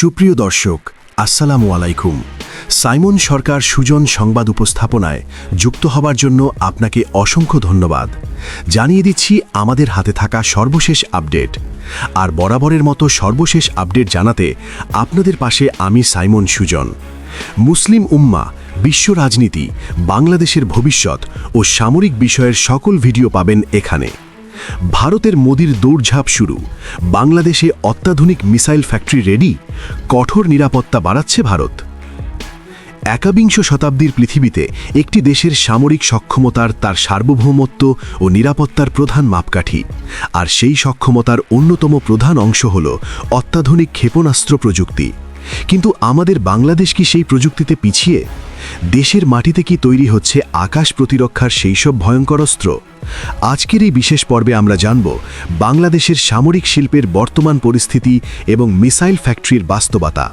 সুপ্রিয় দর্শক, আসসালামু আলাইকুম। সাইমন সরকার সুজন সংবাদ উপস্থাপনায় যুক্ত হবার জন্য আপনাকে অসংখ্য ধন্যবাদ। জানিয়ে দিচ্ছি, আমাদের হাতে থাকা সর্বশেষ আপডেট। আর বরাবরের মতো সর্বশেষ আপডেট জানাতে আপনাদের পাশে আমি সাইমন সুজন। মুসলিম উম্মা, বিশ্ব রাজনীতি, বাংলাদেশের ভবিষ্যৎ ও সামরিক বিষয়ের সকল ভিডিও পাবেন এখানে। ভারতের মোদির দৌড়ঝাঁপ শুরু। বাংলাদেশে অত্যাধুনিক মিসাইল ফ্যাক্টরি রেডি। কঠোর নিরাপত্তা বাড়াচ্ছে ভারত। একাবিংশ শতাব্দীর পৃথিবীতে একটি দেশের সামরিক সক্ষমতার তার সার্বভৌমত্ব ও নিরাপত্তার প্রধান মাপকাঠি। আর সেই সক্ষমতার অন্যতম প্রধান অংশ হল অত্যাধুনিক ক্ষেপণাস্ত্র প্রযুক্তি। কিন্তু আমাদের বাংলাদেশ কি সেই প্রযুক্তিতে পিছিয়ে? দেশের মাটিতে কি তৈরি হচ্ছে আকাশ প্রতিরক্ষার সেই সব ভয়ঙ্কর অস্ত্র? আজকের এই বিশেষ পর্বে আমরা জানব বাংলাদেশের সামরিক শিল্পের বর্তমান পরিস্থিতি এবং মিসাইল ফ্যাক্টরির বাস্তবতা।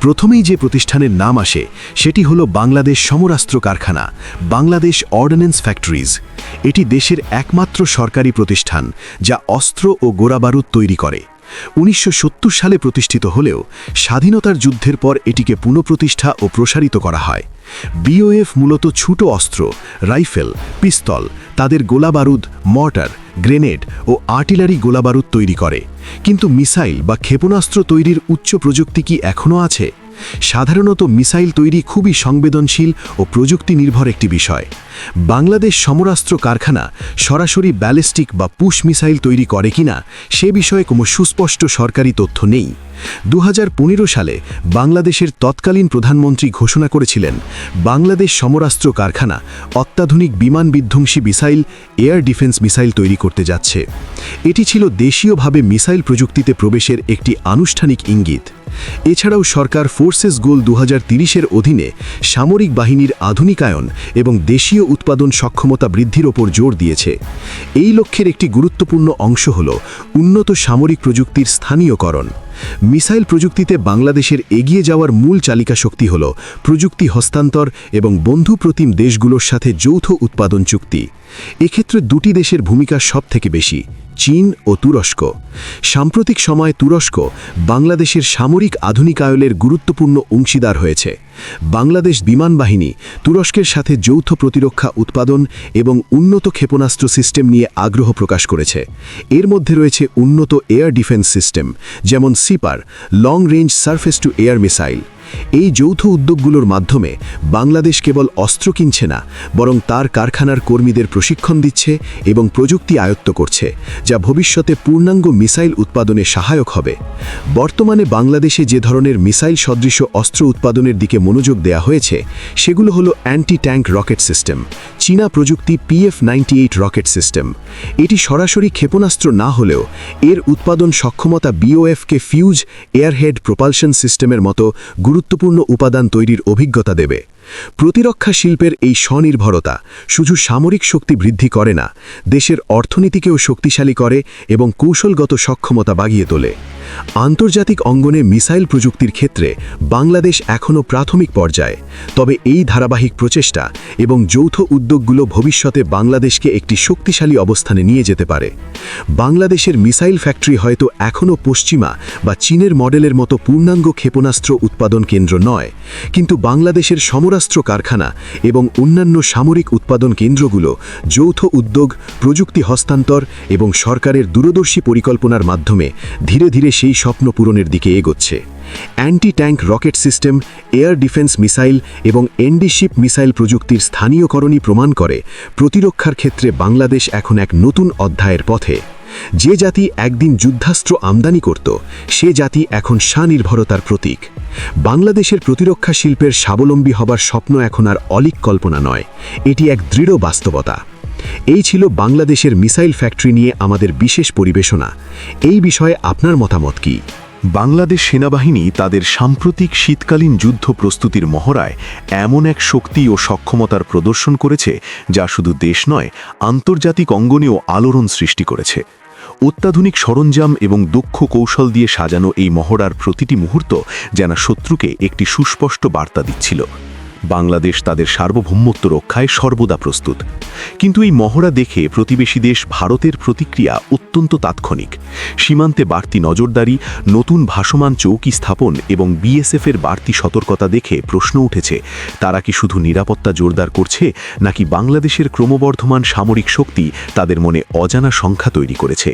প্রথমেই যে প্রতিষ্ঠানের নাম আসে, সেটি হল বাংলাদেশ সমরাস্ত্র কারখানা, বাংলাদেশ অর্ডিন্যান্স ফ্যাক্টরিজ। এটি দেশের একমাত্র সরকারি প্রতিষ্ঠান, যা অস্ত্র ও গোড়াবারুদ তৈরি করে। উনিশশো সত্তর সালে প্রতিষ্ঠিত হলেও স্বাধীনতার যুদ্ধের পর এটিকে পুনঃপ্রতিষ্ঠা ও প্রসারিত করা হয়। বিওএফ মূলত ছোট অস্ত্র, রাইফেল, পিস্তল, তাদের গোলাবারুদ, মর্টার, গ্রেনেড ও আর্টিলারি গোলাবারুদ তৈরি করে। কিন্তু মিসাইল বা ক্ষেপণাস্ত্র তৈরির উচ্চ প্রযুক্তি কি এখনও আছে? সাধারণত মিসাইল তৈরি খুবই সংবেদনশীল ও প্রযুক্তি নির্ভর একটি বিষয়। বাংলাদেশ সমরাস্ত্র কারখানা সরাসরি ব্যালিস্টিক বা পুশ মিসাইল তৈরি করে কিনা সে বিষয়ে কোনো সুস্পষ্ট সরকারি তথ্য নেই। দু হাজার পনেরো সালে বাংলাদেশের তৎকালীন প্রধানমন্ত্রী ঘোষণা করেছিলেন, বাংলাদেশ সমরাস্ত্র কারখানা অত্যাধুনিক বিমান বিধ্বংসী মিসাইল, এয়ার ডিফেন্স মিসাইল তৈরি করতে যাচ্ছে। এটি ছিল দেশীয়ভাবে মিসাইল প্রযুক্তিতে প্রবেশের একটি আনুষ্ঠানিক ইঙ্গিত। এছাড়াও সরকার ফোর্সেস গোল দু হাজার অধীনে সামরিক বাহিনীর আধুনিকায়ন এবং দেশীয় উৎপাদন সক্ষমতা বৃদ্ধির ওপর জোর দিয়েছে। এই লক্ষ্যের একটি গুরুত্বপূর্ণ অংশ হল উন্নত সামরিক প্রযুক্তির স্থানীয়করণ। মিসাইল প্রযুক্তিতে বাংলাদেশের এগিয়ে যাওয়ার মূল চালিকা শক্তি হল প্রযুক্তি হস্তান্তর এবং বন্ধুপ্রতিম দেশগুলোর সাথে যৌথ উৎপাদন চুক্তি। এক্ষেত্রে দুটি দেশের ভূমিকা সব থেকে বেশি, চীন ও তুরস্ক। সাম্প্রতিক সময়ে তুরস্ক বাংলাদেশের সামরিক আধুনিকায়নের গুরুত্বপূর্ণ অংশীদার হয়েছে। বাংলাদেশ বিমান বাহিনী তুরস্কের সাথে যৌথ প্রতিরক্ষা উৎপাদন এবং উন্নত ক্ষেপণাস্ত্র সিস্টেম নিয়ে আগ্রহ প্রকাশ করেছে। এর মধ্যে রয়েছে উন্নত এয়ার ডিফেন্স সিস্টেম, যেমন sipper, long range surface to air missile. এই যৌথ উদ্যোগগুলোর মাধ্যমে বাংলাদেশ কেবল অস্ত্র কিনছে না, বরং তার কারখানার কর্মীদের প্রশিক্ষণ দিচ্ছে এবং প্রযুক্তি আয়ত্ত করছে, যা ভবিষ্যতে পূর্ণাঙ্গ মিসাইল উৎপাদনে সহায়ক হবে। বর্তমানে বাংলাদেশে যে ধরনের মিসাইল সদৃশ অস্ত্র উৎপাদনের দিকে মনোযোগ দেয়া হয়েছে, সেগুলো হলো অ্যান্টি ট্যাঙ্ক রকেট সিস্টেম, চীনা প্রযুক্তি পিএফ নাইনটি রকেট সিস্টেম। এটি সরাসরি ক্ষেপণাস্ত্র না হলেও এর উৎপাদন সক্ষমতা বিওএফকে ফিউজ, এয়ারহেড প্রোপালশন সিস্টেমের মতো গুরুত্বপূর্ণ উপাদান তৈরির অভিজ্ঞতা দেবে। প্রতিরক্ষা শিল্পের এই স্বনির্ভরতা শুধু সামরিক শক্তি বৃদ্ধি করে না, দেশের অর্থনীতিকেও শক্তিশালী করে এবং কৌশলগত সক্ষমতা বাগিয়ে তোলে। আন্তর্জাতিক অঙ্গনে মিসাইল প্রযুক্তির ক্ষেত্রে বাংলাদেশ এখনও প্রাথমিক পর্যায়ে। তবে এই ধারাবাহিক প্রচেষ্টা এবং যৌথ উদ্যোগগুলো ভবিষ্যতে বাংলাদেশকে একটি শক্তিশালী অবস্থানে নিয়ে যেতে পারে। বাংলাদেশের মিসাইল ফ্যাক্টরি হয়তো এখনও পশ্চিমা বা চীনের মডেলের মতো পূর্ণাঙ্গ ক্ষেপণাস্ত্র উৎপাদন কেন্দ্র নয়, কিন্তু বাংলাদেশের সমরাস্ত্র কারখানা এবং অন্যান্য সামরিক উৎপাদন কেন্দ্রগুলো যৌথ উদ্যোগ, প্রযুক্তি হস্তান্তর এবং সরকারের দূরদর্শী পরিকল্পনার মাধ্যমে ধীরে ধীরে সেই স্বপ্ন পূরণের দিকে এগোচ্ছে। Anti tank rocket system, air defence missile এবং এনডিশিপ মিসাইল প্রযুক্তির স্থানীয়করণই প্রমাণ করে, প্রতিরক্ষার ক্ষেত্রে বাংলাদেশ এখন এক নতুন অধ্যায়ের পথে। যে জাতি একদিন যুদ্ধাস্ত্র আমদানি করত, সে জাতি এখন স্বনির্ভরতার প্রতীক। বাংলাদেশের প্রতিরক্ষা শিল্পের স্বাবলম্বী হবার স্বপ্ন এখন আর অলিক কল্পনা নয়, এটি এক দৃঢ় বাস্তবতা। এই ছিল বাংলাদেশের মিসাইল ফ্যাক্টরি নিয়ে আমাদের বিশেষ পরিবেশনা। এই বিষয়ে আপনার মতামত কি? বাংলাদেশ সেনাবাহিনী তাদের সাম্প্রতিক শীতকালীন যুদ্ধ প্রস্তুতির মহড়ায় এমন এক শক্তি ও সক্ষমতার প্রদর্শন করেছে যা শুধু দেশ নয়, আন্তর্জাতিক অঙ্গনেও আলোড়ন সৃষ্টি করেছে। অত্যাধুনিক সরঞ্জাম এবং দক্ষ কৌশল দিয়ে সাজানো এই মহড়ার প্রতিটি মুহূর্ত যেন শত্রুকে একটি সুস্পষ্ট বার্তা দিচ্ছিল। বাংলাদেশ তাদের সার্বভৌমত্ব রক্ষায় সর্বদা প্রস্তুত। কিন্তু এই মহড়া দেখে প্রতিবেশী দেশ ভারতের প্রতিক্রিয়া অত্যন্ত তাৎক্ষণিক। সীমান্তে বাড়তি নজরদারি, নতুন ভাসমান চৌকি স্থাপন এবং বিএসএফের বাড়তি সতর্কতা দেখে প্রশ্ন উঠেছে, তারা কি শুধু নিরাপত্তা জোরদার করছে, নাকি বাংলাদেশের ক্রমবর্ধমান সামরিক শক্তি তাদের মনে অজানা সংখ্যা তৈরি করেছে?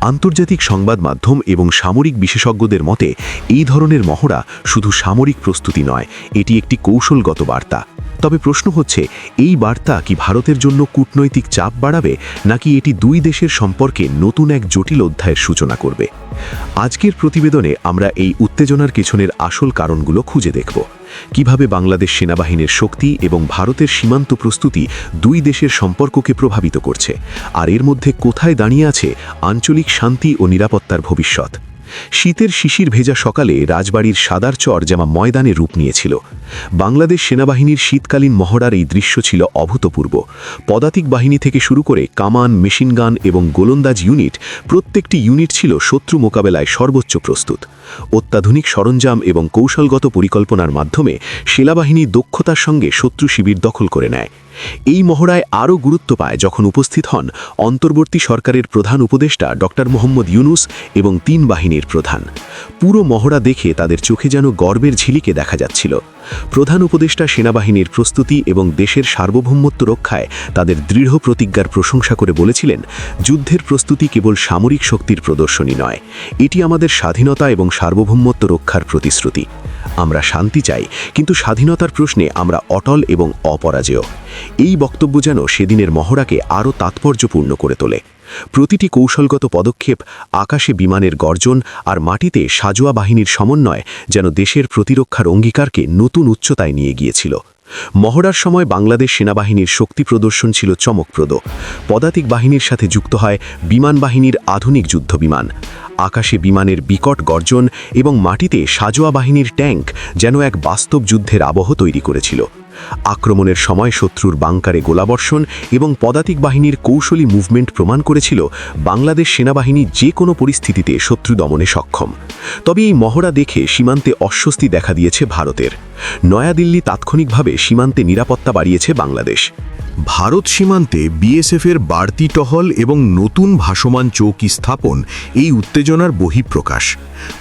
আন্তর্জাতিক সংবাদ মাধ্যম এবং সামরিক বিশেষজ্ঞদের মতে, এই ধরনের মহড়া শুধু সামরিক প্রস্তুতি নয়, এটি একটি কৌশলগত বার্তা। তবে প্রশ্ন হচ্ছে, এই বার্তা কি ভারতের জন্য কূটনৈতিক চাপ বাড়াবে, নাকি এটি দুই দেশের সম্পর্কে নতুন এক জটিল অধ্যায়ের সূচনা করবে? আজকের প্রতিবেদনে আমরা এই উত্তেজনার পিছনের আসল কারণগুলো খুঁজে দেখব। কীভাবে বাংলাদেশ সেনাবাহিনীর শক্তি এবং ভারতের সীমান্ত প্রস্তুতি দুই দেশের সম্পর্ককে প্রভাবিত করছে, আর এর মধ্যে কোথায় দাঁড়িয়ে আছে আঞ্চলিক শান্তি ও নিরাপত্তার ভবিষ্যৎ? শীতের শিশির ভেজা সকালে রাজবাড়ির সাদার চর যেমন ময়দানে রূপ নিয়েছিল, বাংলাদেশ সেনাবাহিনীর শীতকালীন মহড়ার এই দৃশ্য ছিল অভূতপূর্ব। পদাতিক বাহিনী থেকে শুরু করে কামান মেশিনগান এবং গোলন্দাজ ইউনিট প্রত্যেকটি ইউনিট ছিল শত্রু মোকাবেলায় সর্বোচ্চ প্রস্তুত। অত্যাধুনিক সরঞ্জাম এবং কৌশলগত পরিকল্পনার মাধ্যমে সেনাবাহিনী দক্ষতার সঙ্গে শত্রু শিবির দখল করে নেয়। এই মহড়ায় আরও গুরুত্ব পায় যখন উপস্থিত হন অন্তর্বর্তী সরকারের প্রধান উপদেষ্টা ডক্টর মোহাম্মদ ইউনুস এবং তিন বাহিনীর প্রধান। পুরো মহড়া দেখে তাদের চোখে যেন গর্বের ঝিলিকে দেখা যাচ্ছিল। প্রধান উপদেষ্টা সেনাবাহিনীর প্রস্তুতি এবং দেশের সার্বভৌমত্ব রক্ষায় তাদের দৃঢ় প্রতিজ্ঞার প্রশংসা করে বলেছিলেন, যুদ্ধের প্রস্তুতি কেবল সামরিক শক্তির প্রদর্শনী নয়, এটি আমাদের স্বাধীনতা এবং সার্বভৌমত্ব রক্ষার প্রতিশ্রুতি। আমরা শান্তি চাই, কিন্তু স্বাধীনতার প্রশ্নে আমরা অটল এবং অপরাজেয়। এই বক্তব্য যেন সেদিনের মহড়াকে আরও তাৎপর্যপূর্ণ করে তোলে। প্রতিটি কৌশলগত পদক্ষেপ, আকাশে বিমানের গর্জন আর মাটিতে সাজোয়া বাহিনীর সমন্বয় যেন দেশের প্রতিরক্ষার অঙ্গীকারকে নতুন উচ্চতায় নিয়ে গিয়েছিল। মহড়ার সময় বাংলাদেশ সেনাবাহিনীর শক্তি প্রদর্শন ছিল চমকপ্রদ। পদাতিক বাহিনীর সাথে যুক্ত হয় বিমান বাহিনীর আধুনিক যুদ্ধবিমান আকাশে বিমানের বিকট গর্জন এবং মাটিতে সাজোয়া বাহিনীর ট্যাঙ্ক যেন এক বাস্তব যুদ্ধের আবহ তৈরি করেছিল। আক্রমণের সময় শত্রুর বাংকারে গোলাবর্ষণ এবং পদাতিক বাহিনীর কৌশলী মুভমেন্ট প্রমাণ করেছিল বাংলাদেশ সেনাবাহিনী যে কোনো পরিস্থিতিতে শত্রু দমনে সক্ষম। তবে এই মহড়া দেখে সীমান্তে অস্বস্তি দেখা দিয়েছে ভারতের। নয়াদিল্লি তাৎক্ষণিকভাবে সীমান্তে নিরাপত্তা বাড়িয়েছে বাংলাদেশ। ভারত সীমান্তে বিএসএফের বাড়তি টহল এবং নতুন ভাসমান চৌকি স্থাপন এই উত্তেজনার বহিঃপ্রকাশ।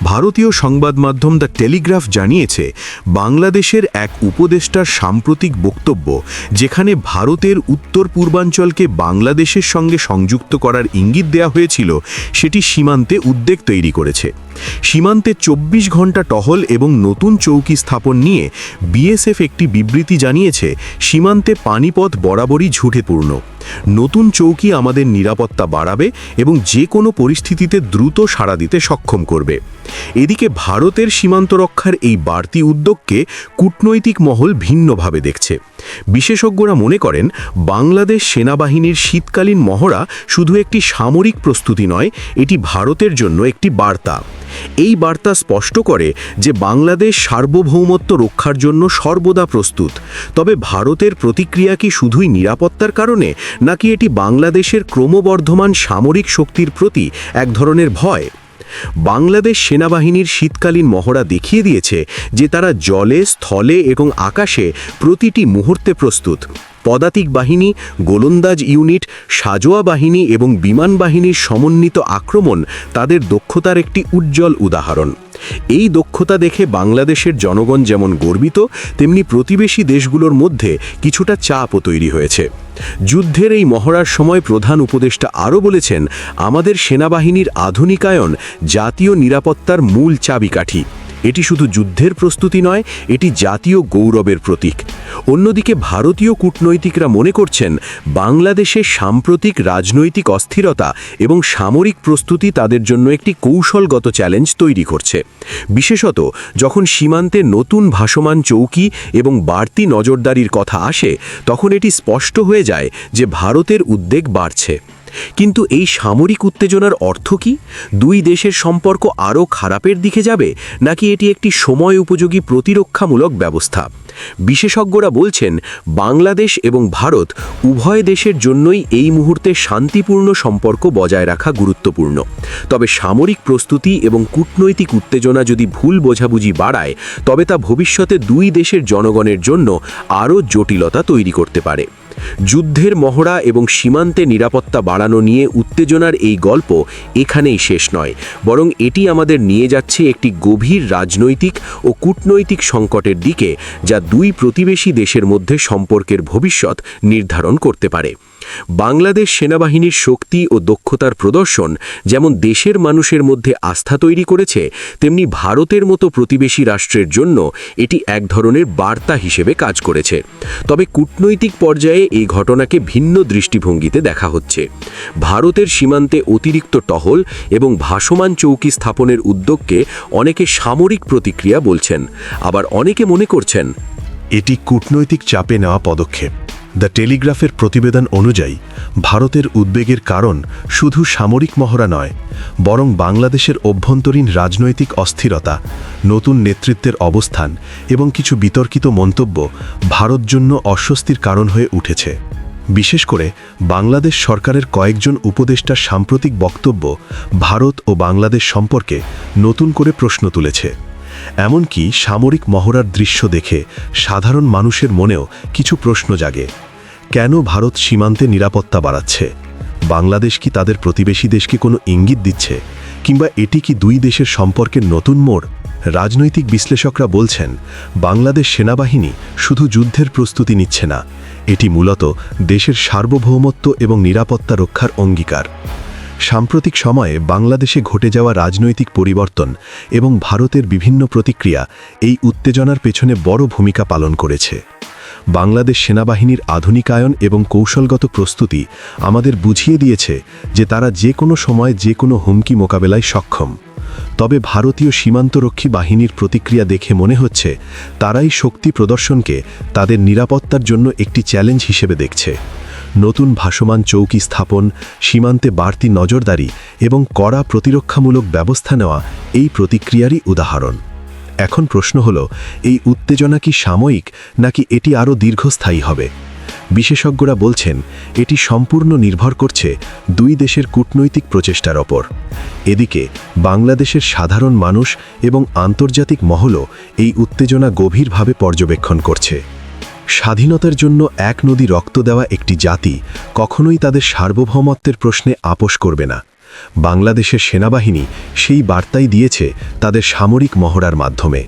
ভারতীয় সংবাদ মাধ্যম দ্য টেলিগ্রাফ জানিয়েছে, বাংলাদেশের এক উপদেষ্টার সাম্প্রতিক বক্তব্য, যেখানে ভারতের উত্তর পূর্বাঞ্চলকে বাংলাদেশের সঙ্গে সংযুক্ত করার ইঙ্গিত দেওয়া হয়েছিল, সেটি সীমান্তে উদ্বেগ তৈরি করেছে। সীমান্তে ২৪ ঘণ্টা টহল এবং নতুন চৌকি স্থাপন নিয়ে বিএসএফ একটি বিবৃতি জানিয়েছে, সীমান্তে পানিপথ বরাবরই ঝুঁটেপূর্ণ নতুন চৌকি আমাদের নিরাপত্তা বাড়াবে এবং যে কোনো পরিস্থিতিতে দ্রুত সাড়া দিতে সক্ষম করবে। এদিকে ভারতের সীমান্ত রক্ষার এই বাড়তি উদ্যোগকে কূটনৈতিক মহল ভিন্নভাবে দেখছে। বিশেষজ্ঞরা মনে করেন, বাংলাদেশ সেনাবাহিনীর শীতকালীন মহড়া শুধু একটি সামরিক প্রস্তুতি নয়, এটি ভারতের জন্য একটি বার্তা। এই বার্তা স্পষ্ট করে যে বাংলাদেশ সার্বভৌমত্ব রক্ষার জন্য সর্বদা প্রস্তুত। তবে ভারতের প্রতিক্রিয়া কি শুধুই নিরাপত্তার কারণে, নাকি এটি বাংলাদেশের ক্রমবর্ধমান সামরিক শক্তির প্রতি এক ধরনের ভয়? বাংলাদেশ সেনাবাহিনীর শীতকালীন মহড়া দেখিয়ে দিয়েছে যে তারা জলে, স্থলে এবং আকাশে প্রতিটি মুহূর্তে প্রস্তুত। পদাতিক বাহিনী, গোলন্দাজ ইউনিট, সাজোয়া বাহিনী এবং বিমান বাহিনীর সমন্বিত আক্রমণ তাদের দক্ষতার একটি উজ্জ্বল উদাহরণ। এই দক্ষতা দেখে বাংলাদেশের জনগণ যেমন গর্বিত, তেমনি প্রতিবেশী দেশগুলোর মধ্যে কিছুটা চাপও তৈরি হয়েছে। যুদ্ধের এই মহড়ার সময় প্রধান উপদেষ্টা আরও বলেছেন, আমাদের সেনাবাহিনীর আধুনিকায়ন জাতীয় নিরাপত্তার মূল চাবিকাঠি। এটি শুধু যুদ্ধের প্রস্তুতি নয়, এটি জাতীয় গৌরবের প্রতীক। অন্যদিকে ভারতীয় কূটনৈতিকরা মনে করছেন, বাংলাদেশে সাম্প্রতিক রাজনৈতিক অস্থিরতা এবং সামরিক প্রস্তুতি তাদের জন্য একটি কৌশলগত চ্যালেঞ্জ তৈরি করছে। বিশেষত যখন সীমান্তে নতুন ভাসমান চৌকি এবং বাড়তি নজরদারির কথা আসে, তখন এটি স্পষ্ট হয়ে যায় যে ভারতের উদ্বেগ বাড়ছে। কিন্তু এই সামরিক উত্তেজনার অর্থ কি? দুই দেশের সম্পর্ক আরও খারাপের দিকে যাবে, নাকি এটি একটি সময় উপযোগী প্রতিরক্ষামূলক ব্যবস্থা? বিশেষজ্ঞরা বলছেন, বাংলাদেশ এবং ভারত উভয় দেশের জন্যই এই মুহূর্তে শান্তিপূর্ণ সম্পর্ক বজায় রাখা গুরুত্বপূর্ণ। তবে সামরিক প্রস্তুতি এবং কূটনৈতিক উত্তেজনা যদি ভুল বোঝাবুঝি বাড়ায়, তবে তা ভবিষ্যতে দুই দেশের জনগণের জন্য আরও জটিলতা তৈরি করতে পারে। যুদ্ধের মহড়া এবং সীমান্তে নিরাপত্তা বাড়ানো নিয়ে উত্তেজনার এই গল্প এখানেই শেষ নয়। বরং এটি আমাদের নিয়ে যাচ্ছে একটি গভীর রাজনৈতিক ও কূটনৈতিক সংকটের দিকে, যা দুই প্রতিবেশী দেশের মধ্যে সম্পর্কের ভবিষ্যৎ নির্ধারণ করতে পারে। বাংলাদেশ সেনাবাহিনীর শক্তি ও দক্ষতার প্রদর্শন যেমন দেশের মানুষের মধ্যে আস্থা তৈরি করেছে, তেমনি ভারতের মতো প্রতিবেশী রাষ্ট্রের জন্য এটি এক ধরনের বার্তা হিসেবে কাজ করেছে। তবে কূটনৈতিক পর্যায়ে এই ঘটনাকে ভিন্ন দৃষ্টিভঙ্গিতে দেখা হচ্ছে। ভারতের সীমান্তে অতিরিক্ত টহল এবং ভাসমান চৌকি স্থাপনের উদ্যোগকে অনেকে সামরিক প্রতিক্রিয়া বলছেন, আবার অনেকে মনে করছেন, এটি কূটনৈতিক চাপে নেওয়া পদক্ষেপ। দ্য টেলিগ্রাফের প্রতিবেদন অনুযায়ী, ভারতের উদ্বেগের কারণ শুধু সামরিক মহড়া নয়, বরং বাংলাদেশের অভ্যন্তরীণ রাজনৈতিক অস্থিরতা, নতুন নেতৃত্বের অবস্থান এবং কিছু বিতর্কিত মন্তব্য ভারত জন্য অস্বস্তির কারণ হয়ে উঠেছে। বিশেষ করে, বাংলাদেশ সরকারের কয়েকজন উপদেষ্টার সাম্প্রতিক বক্তব্য ভারত ও বাংলাদেশ সম্পর্কে নতুন করে প্রশ্ন তুলেছে। এমনকি সামরিক মহড়ার দৃশ্য দেখে সাধারণ মানুষের মনেও কিছু প্রশ্ন জাগে। কেন ভারত সীমান্তে নিরাপত্তা বাড়াচ্ছে? বাংলাদেশ কি তাদের প্রতিবেশী দেশকে কোনো ইঙ্গিত দিচ্ছে? কিংবা এটি কি দুই দেশের সম্পর্কের নতুন মোড়? রাজনৈতিক বিশ্লেষকরা বলছেন, বাংলাদেশ সেনাবাহিনী শুধু যুদ্ধের প্রস্তুতি নিচ্ছে না। এটি মূলত দেশের সার্বভৌমত্ব এবং নিরাপত্তা রক্ষার অঙ্গীকার। সাম্প্রতিক সময়ে বাংলাদেশে ঘটে যাওয়া রাজনৈতিক পরিবর্তন এবং ভারতের বিভিন্ন প্রতিক্রিয়া এই উত্তেজনার পেছনে বড় ভূমিকা পালন করেছে। বাংলাদেশ সেনাবাহিনীর আধুনিকায়ন এবং কৌশলগত প্রস্তুতি আমাদের বুঝিয়ে দিয়েছে যে তারা যে কোনো সময় যে কোনো হুমকি মোকাবেলায় সক্ষম। তবে ভারতীয় সীমান্তরক্ষী বাহিনীর প্রতিক্রিয়া দেখে মনে হচ্ছে তারাই শক্তি প্রদর্শনকে তাদের নিরাপত্তার জন্য একটি চ্যালেঞ্জ হিসেবে দেখছে। নতুন ভাসমান চৌকি স্থাপন, সীমান্তে বাড়তি নজরদারি এবং কড়া প্রতিরক্ষামূলক ব্যবস্থা নেওয়া এই প্রতিক্রিয়ারই উদাহরণ। এখন প্রশ্ন হল, এই উত্তেজনা কি সাময়িক নাকি এটি আরও দীর্ঘস্থায়ী হবে? বিশেষজ্ঞরা বলছেন, এটি সম্পূর্ণ নির্ভর করছে দুই দেশের কূটনৈতিক প্রচেষ্টার ওপর। এদিকে, বাংলাদেশের সাধারণ মানুষ এবং আন্তর্জাতিক মহলও এই উত্তেজনা গভীরভাবে পর্যবেক্ষণ করছে। স্বাধীনতার জন্য এক নদী রক্ত দেওয়া একটি জাতি কখনোই তাদের সার্বভৌমত্বের প্রশ্নে আপোষ করবে না। বাংলাদেশের সেনাবাহিনী সেই বার্তাই দিয়েছে তাদের সামরিক মহড়ার মাধ্যমে।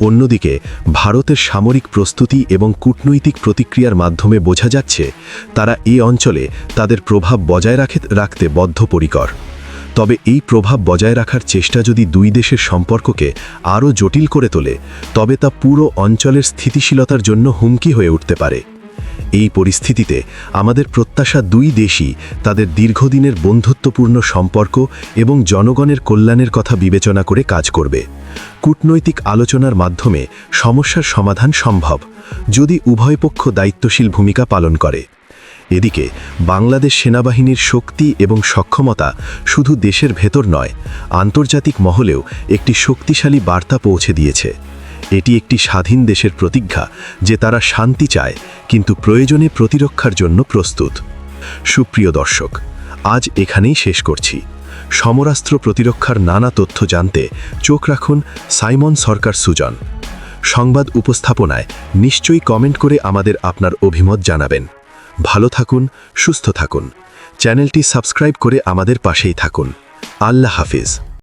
অন্যদিকে, ভারতের সামরিক প্রস্তুতি এবং কূটনৈতিক প্রতিক্রিয়ার মাধ্যমে বোঝা যাচ্ছে, তারা এই অঞ্চলে তাদের প্রভাব বজায় রাখে রাখতে বদ্ধপরিকর। তবে এই প্রভাব বজায় রাখার চেষ্টা যদি দুই দেশের সম্পর্ককে আরও জটিল করে তোলে, তবে তা পুরো অঞ্চলের স্থিতিশীলতার জন্য হুমকি হয়ে উঠতে পারে। এই পরিস্থিতিতে আমাদের প্রত্যাশা দুই দেশই তাদের দীর্ঘদিনের বন্ধুত্বপূর্ণ সম্পর্ক এবং জনগণের কল্যাণের কথা বিবেচনা করে কাজ করবে। কূটনৈতিক আলোচনার মাধ্যমে সমস্যার সমাধান সম্ভব, যদি উভয় পক্ষ দায়িত্বশীল ভূমিকা পালন করে। এদিকে বাংলাদেশ সেনাবাহিনীর শক্তি এবং সক্ষমতা শুধু দেশের ভেতর নয়, আন্তর্জাতিক মহলেও একটি শক্তিশালী বার্তা পৌঁছে দিয়েছে। এটি একটি স্বাধীন দেশের প্রতিজ্ঞা যে তারা শান্তি চায়, কিন্তু প্রয়োজনে প্রতিরক্ষার জন্য প্রস্তুত। সুপ্রিয় দর্শক, আজ এখানেই শেষ করছি। সমরাস্ত্র প্রতিরক্ষার নানা তথ্য জানতে চোখ রাখুন সাইমন সরকার সুজন। সংবাদ উপস্থাপনায় নিশ্চয়ই কমেন্ট করে আমাদের আপনার অভিমত জানাবেন। ভালো থাকুন সুস্থ থাকুন। চ্যানেলটি সাবস্ক্রাইব করে আমাদের পাশেই থাকুন। আল্লাহ হাফিজ।